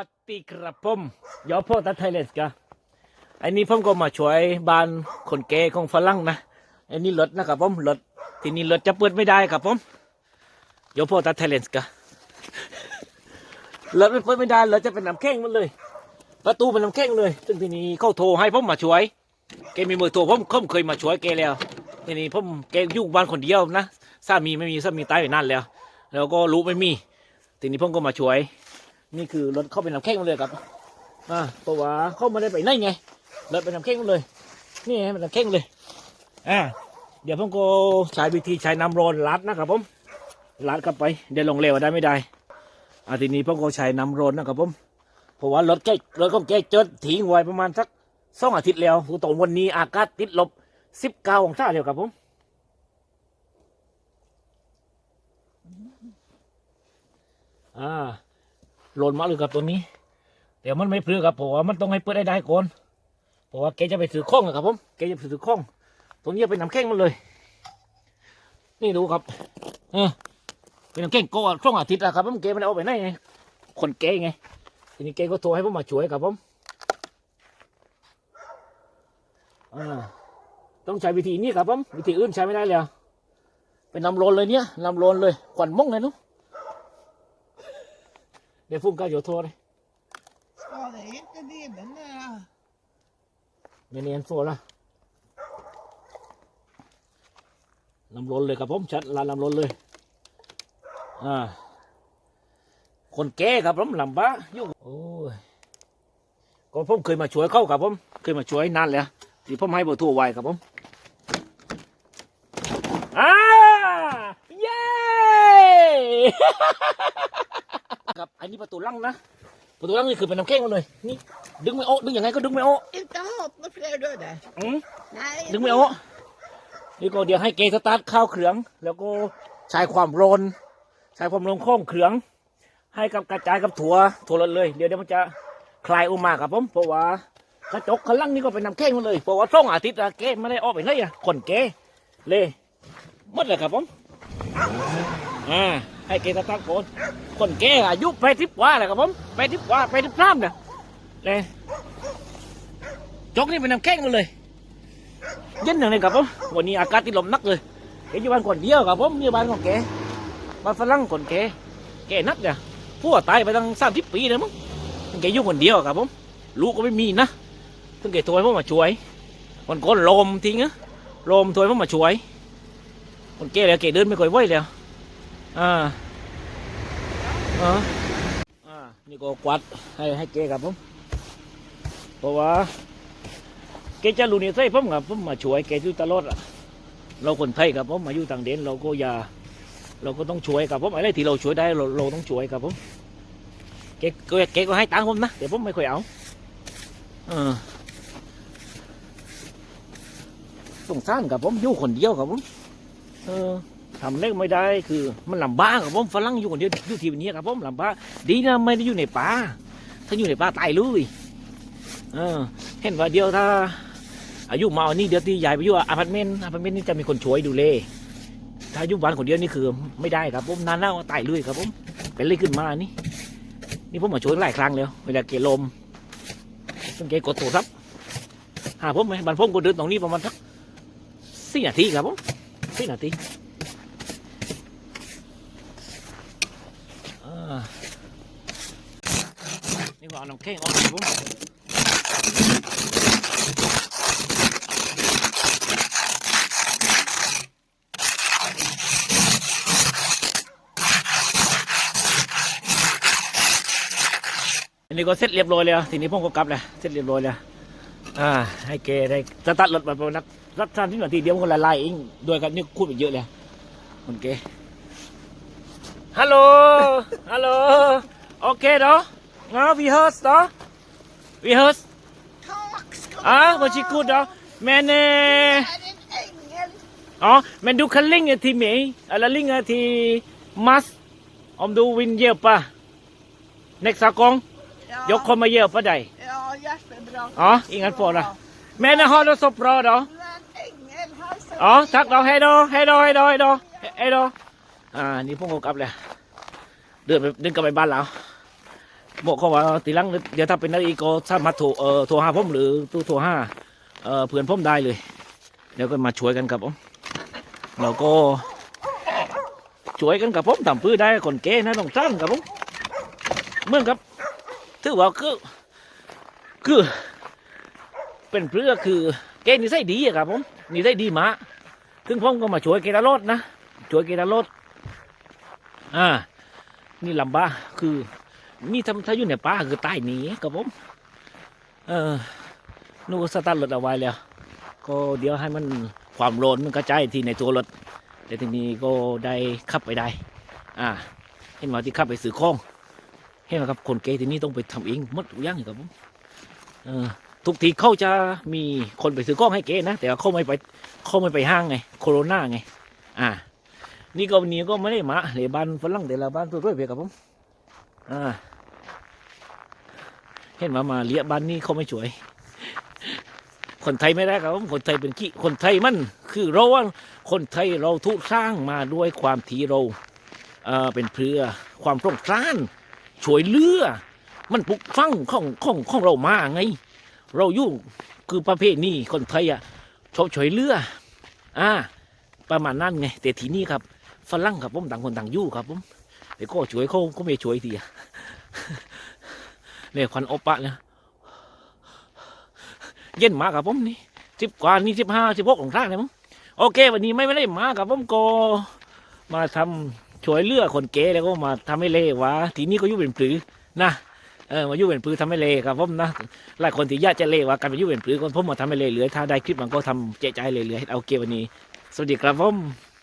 วัสดีครับผมยอพ่อตัดไทยเลสกะอันนี้ผมก็มาช่วยบ้านคนแก่ของฝรั่งนะอันนี้รถนะครับผมรถที่นี่รถจะเปิดไม่ได้ครับผมยอพ่อตัดไทยเลสกะรถมันเปิดไม่ได้รถจะเป็นน้ำแข็งหมันเลย ประตูเป็นน้ำแข็งเลย ซึ่งทีนี้เขาโทรให้ผมมาช่วยแกมีเบอร์โทรผมผมเคยมาช่วยแกแล้วทีนี้ผมแกอยู่บ้านคนเดียวนะสามีไม่มีสามีตายไปนานแล้ว แล้วก็รู้ไม่มีทีนี้ผมก็มาช่วย นี่คือรถเข้าเป็นน้ำแข็งหมดเลยครับอ่าเพราะว่าเข้ามาได้ไปไหนไงรถเป็นน้ำแข็งหมดเลย นี่ไงเป็นน้ำแข็งเลยอ่าเดี๋ยวผมก็ใช้วิธีใช้น้ำร้อนลัดนะครับผมลัดเข้าไปเดี๋ยวลงเร็วได้ไม่ได้อ่าทีนี้ผมก็ใช้น้ำร้อนนะครับผมเพราะว่ารถแกรถของแกจดทิ้งไว้ประมาณสักสองอาทิตย์แล้วคือตอนวันนี้อากาศติดลบสิบเก้าองศาแล้วครับผมอ่า หล่นมาเลยครับตัวนี้เดี๋ยวมันไม่เพลือครับเพราะว่ามันต้องให้เปิดได้ได้ก่อนเพราะว่าแกจะไปถือข้องอครับผมแกจะไปถือข้องตัวนี้เป็นน้ำแข็งมันเลย นี่ดูครับ เออเป็นน้ำแข็งก็ช่วงอาทิตย์อะครับผมแกไม่ได้เอาไปไหนไงคนแกไงทีนี้แกก็โทรให้ผมมาช่วยครับผมอ่าต้องใช้วิธีนี้ครับผมวิธีอื่นใช้ไม่ได้แล้วเป็นน้ำร้อนเลยเนี่ยน้ำร้อนเลยควันม่งเลยเนุ๊เดี๋ยวฟุ้งก็ เดี๋ยวโทรเลย Ska det inte det men äh, เนียนๆโฟละลำลนเลยครับผมชัดลานลำลนเลยอ่าคนแก่ครับผมลำบายุ่งโอ้ยก็ผมเคยมาช่วยเขาครับผมเคยมาช่วยนานแล้วที่ผมให้เบอร์โทรไว้ครับผมอ่าเย้ ครับ อันนี้ประตูลังนะ ประตูลังนี่คือเป็นน้ำแข็งหมดเลย นี่ดึงไม่ออกดึงยังไงก็ดึงไม่ออก inte hat några fler döda. อืม Nej, ดึงไม่ออกนี่ก็เดี๋ยวให้เกสตาร์ทเข้าเครื่อง แล้วก็ใช้ความร้อนใช้ความร้อนข้องเครื่อง ให้กับกระจายกับถั่วถั่วรถเลย เดี๋ยวเดี๋ยวมันจะคลายออกมาครับผม เพราะว่ากระจกข้างล่างนี่ก็เป็นน้ำแข็งหมดเลย เพราะว่าช่องอาทิตย์อะเกไม่ได้ออกไปเลยอะคนเกเลยหมดเลยครับผม อ่าให้เกสตาร์ทก่อนคนเกอายุไปทิพกว่าเลยครับผมไปทิพกว่าไปทิพสามเนี่ยเลยจกนี่เป็นน้ำแข็งหมดเลยเย็นอย่งนี้ครับผมวันนี้อากาศที่ลมนักเลยแกอยู่บ้านคนเดียวครับผมนี่บ้านของแกบ้านฝรั่งคนแกแกนักเนี่ยผัวตายไปตั้งสามสิบปีเลยมั้งแกอยู่คนเดียวครับผมลูกก็ไม่มีนะถึงแกถวยผมมาช่วยวันก่อนลมทิ้งอะลมถวยผมมาช่วย คนแกแล้วแกเดินไม่ค่อยไหวแล้วอ่าอ่าอ่านี่ก็กวาดให้ให้แกครับผมเพราะว่าแกจะรู้นิสัยผมครับผมมาช่วยแกอยู่ตลอดอะเราคนไทยครับผมมาอยู่ต่างแดนเราก็อย่าเราก็ต้องช่วยครับผมอะไรที่เราช่วยได้เราเราต้องช่วยครับผมแกแกแกก็ให้ตังค์ผมนะแต่ผมไม่ค่อยเอาเออสงสารครับผมอยู่คนเดียวครับผม เออทำเล็กไม่ได้คือมันลำบากครับผมฝรั่งอยู่คนเดียวอยู่ที่นี้ครับผมลำบากดีนะไม่ได้อยู่ในป่าถ้าอยู่ในป่าตายเลยเออเห็นว่าเดียวถ้า อายุมาอันนี้เดี๋ยวที่ยายไปอยู่อพาร์ตเมนต์อพาร์ตเมนต์นี่จะมีคนช่วยดูแลถ้าอยู่บ้านคนเดียวนี่คือไม่ได้ครับผมนานแล้วตายเลยครับผมเป็นเลยขึ้นมานี่นี่ผมมาช่วยหลายครั้งแล้วเวลาเกลมต้องเกกดโทรศัพท์หาผมไหมบ้านผมก็เดินตรงนี้ประมาณสักสี่นาทีครับผม สี่นาทีอ่านี่ก็เอาน้ำแข็งออกครับผมอันนี้ก็เสร็จเรียบร้อยแล้วทีนี้ผมก็กลับแล้วเสร็จเรียบร้อยแล้ว อ่า ให้แกได้สตาร์ทรถมาประมาณนักรักสามที่นาทีเดียวมันก็ละลายเองด้วยกันนี่คูดไปเยอะแล้วคนแกฮัลโหลฮัลโหลโอเคเนาะงาวีเฮิร์สเนาะวีเฮิร์ส tack ska อะ du วัชิกูดเนาะแมนเน่ Är det en ängel? อ๋อแมนดูคันลิงที่มีอะไรลิงที่มัสอมดูวินเยียบปะเน็กซากง Ja, ยกคนมาเยียบปะใด ja jättebra. Ja, inga får det. Men ha det så bra då. Men ängel, han sa Ja, tack då. Hej då, hej då, hej då, hej då. Hej då. อ่า นี่พวกผมกลับเลยเดินไปเดินกลับไปบ้านเราบอกเขาว่าตีลังเดี๋ยวถ้าเป็นอะไรอีกก็สามารถโทรเอ่อโทรหาผมหรือตู้โทรหาเอ่อเพื่อนผมได้เลย เดี๋ยวก็มาช่วยกันครับผมเราก็ช่วยกันกับผมทำพื้นได้คนเก๋นะต้องสร้างครับผมเหมือนกับถือว่าคือ คือ เป็นเพื่อคือเกนิสัยดีอะครับผมนิสัยดีมาถึงผมก็มาช่วยเกตาโรดนะช่วยเกตาโรดอ่า นี่ลำบากคือนี่ทำถ้าอยู่ในป่าคือตายหนีครับผม เออนู่นก็สตาร์ทรถเอาไว้แล้ว ก็เดี๋ยวให้มันความร้อนมันกระจายที่ในตัวรถแต่ทีนี้ก็ได้ขับไปได้ อ่า เห็นว่าที่ขับไปซื้อของ เห็นไหมครับคนเกย์ที่นี่ต้องไปทำเองหมดทุกอย่างครับผม ทุกทีเขาจะมีคนไปซื้อกล้องให้เก๋นะ แต่เขาไม่ไปเขาไม่ไปห้างไง โคโรนาไง อ่า นี่ก็วันนี้ก็ไม่ได้มาเลยบ้านฝรั่งแต่ละบ้านตัวด้วยเพียครับผมอ่า เห็นว่ามาเลี้ยบ้านนี้เขาไม่ช่วย คนไทยไม่ได้ครับผมคนไทยเป็นขี้คนไทยมัน คือเราว่าคนไทยเราทุสร้างมาด้วยความที่เราเอ่อเป็นเพื่อความปร่งสร้างช่วยเลือ มันปลุกฟังของของของเรามาไง เราอยู่คือประเภทนี้คนไทยอะชอบช่วยเลืออ่าประมาณนั้นไง แต่ทีนี้ครับฝรั่งครับผมต่างคนต่างอยู่ครับผมแต่ก็ช่วยเขาก็ไม่ช่วยทีอะเนี่ยควันโอปะเนี่ยเย็นมากครับผมนี่สิบกว่านี่สิบห้าสิบหกของท่านเลยมั้งโอเค วันนี้ไม่ไม่ได้มากับผมก็มาทำช่วยเลือคนเก๋แล้วก็มาทำให้เละวะทีนี้ก็ยู่เป็นปลือนะ เออมายุ่เป็นพื้นทำให้เละครับผมนะหลายคนที่ยากจะเละว่าการมายุ่เป็นพื้นคนผมมาทำให้เละเหลือถ้าได้คลิปมันก็ทำเจ๊ใจเลยเหลือให้เอาเกวันนี้ สวัสดีครับผม